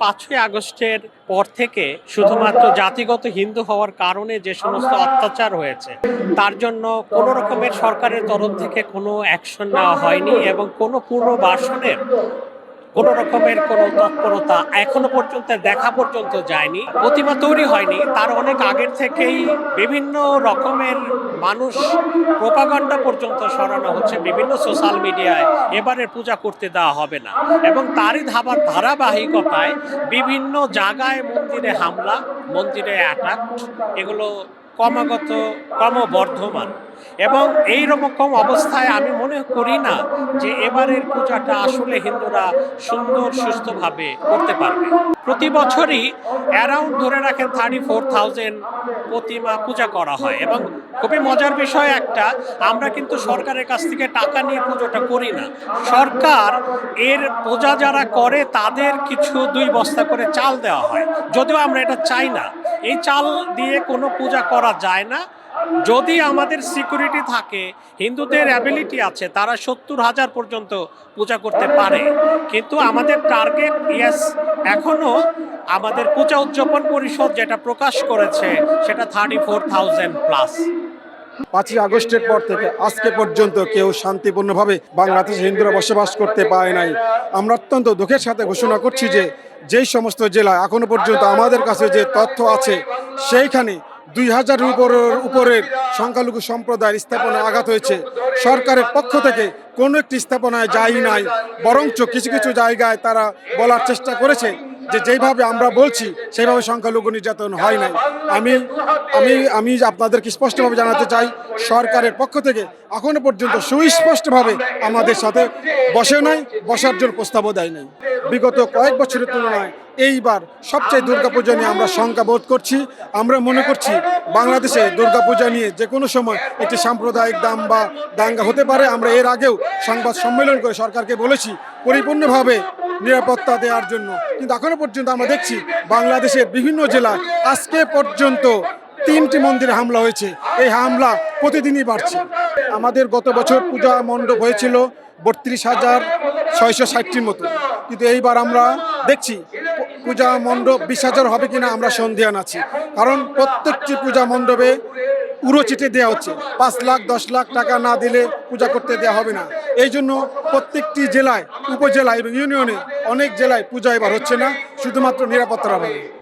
পাঁচই আগস্টের পর থেকে শুধুমাত্র জাতিগত হিন্দু হওয়ার কারণে যে সমস্ত অত্যাচার হয়েছে, তার জন্য কোনো রকমের সরকারের তরফ থেকে কোনো অ্যাকশন নেওয়া হয়নি এবং কোনো পুনর্বাসনের কোনো রকমের কোনো তৎপরতা এখনও পর্যন্ত, দেখা পর্যন্ত যায়নি। প্রতিমা তৈরি হয়নি। তার অনেক আগের থেকেই বিভিন্ন রকমের মানুষ প্রোপাগান্ডা পর্যন্ত সরানো হচ্ছে বিভিন্ন সোশ্যাল মিডিয়ায়। এবারের পূজা করতে দেওয়া হবে না। এবং তারই ধাবার ধারাবাহিকতায় বিভিন্ন জায়গায় মন্দিরে হামলা, মন্দিরে অ্যাটাক এগুলো ক্রমাগত ক্রমবর্ধমান। এবং এই রকম অবস্থায় আমি মনে করি না যে এবারের পূজাটা আসলে হিন্দুরা সুন্দর, সুস্থভাবে করতে পারবে। প্রতি বছরই অ্যারাউন্ড ধরে রাখেন থার্টি ফোর থাউজেন্ড প্রতিমা পূজা করা হয় এবং খুবই মজার বিষয় একটা, আমরা কিন্তু সরকারের কাছ থেকে টাকা নিয়ে পুজোটা করি না। সরকার এর পূজা যারা করে তাদের কিছু দুই বস্তা করে চাল দেওয়া হয়। যদিও আমরা এটা চাই না। এই চাল দিয়ে কোনো পূজা করা যায় না। যদি আমাদের সিকিউরিটি থাকে, হিন্দুদের অ্যাবিলিটি আছে, তারা সত্তর হাজার পর্যন্ত পূজা করতে পারে। কিন্তু আমাদের টার্গেট ইয়েস এখনও আমাদের পূজা উদযাপন পরিষদ যেটা প্রকাশ করেছে, সেটা থার্টি ফোর থাউজেন্ড প্লাস পাঁচই আগস্টের পর থেকে আজকে পর্যন্ত কেউ শান্তিপূর্ণভাবে বাংলাদেশে হিন্দুরা বসবাস করতে পারে নাই। আমরা অত্যন্ত দুঃখের সাথে ঘোষণা করছি যে, যেই সমস্ত জেলায় এখনও পর্যন্ত আমাদের কাছে যে তথ্য আছে, সেইখানে দুই হাজার উপরের উপরের সংখ্যালঘু সম্প্রদায়ের স্থাপনায় আঘাত হয়েছে। সরকারের পক্ষ থেকে কোনো একটি স্থাপনায় যাই নাই, বরঞ্চ কিছু কিছু জায়গায় তারা বলার চেষ্টা করেছে যে যেইভাবে আমরা বলছি সেইভাবে সংখ্যালঘু নির্যাতন হয় নাই। আমি আমি আমি আপনাদেরকে স্পষ্টভাবে জানাতে চাই, সরকারের পক্ষ থেকে এখনও পর্যন্ত সুস্পষ্টভাবে আমাদের সাথে বসে নাই, বসার জন্য প্রস্তাবও দেয় নাই। বিগত কয়েক বছরের তুলনায় এইবার সবচেয়ে দুর্গাপূজা নিয়ে আমরা শঙ্কা বোধ করছি। আমরা মনে করছি বাংলাদেশে দুর্গাপূজা নিয়ে যে কোনো সময় একটি সাম্প্রদায়িক দাম বা দাঙ্গা হতে পারে। আমরা এর আগেও সংবাদ সম্মেলন করে সরকারকে বলেছি পরিপূর্ণভাবে নিরাপত্তা দেওয়ার জন্য। কিন্তু এখনও পর্যন্ত আমরা দেখছি বাংলাদেশের বিভিন্ন জেলা আজকে পর্যন্ত তিনটি মন্দিরে হামলা হয়েছে। এই হামলা প্রতিদিনই বাড়ছে। আমাদের গত বছর পূজা মণ্ডপ হয়েছিল বত্রিশ হাজার ছয়শো ষাটটির মতো। কিন্তু এইবার আমরা দেখছি পূজা মণ্ডপ বিশ হাজার হবে কিনা আমরা সন্দেহান আছি। কারণ প্রত্যেকটি পূজা মণ্ডপে উড়ো চিঠি দেওয়া হচ্ছে। পাঁচ লাখ, দশ লাখ টাকা না দিলে পূজা করতে দেওয়া হবে না। এই জন্য প্রত্যেকটি জেলায়, উপজেলায় এবং ইউনিয়নে অনেক জেলায় পূজা এবার হচ্ছে না, শুধুমাত্র নিরাপত্তার অভাবে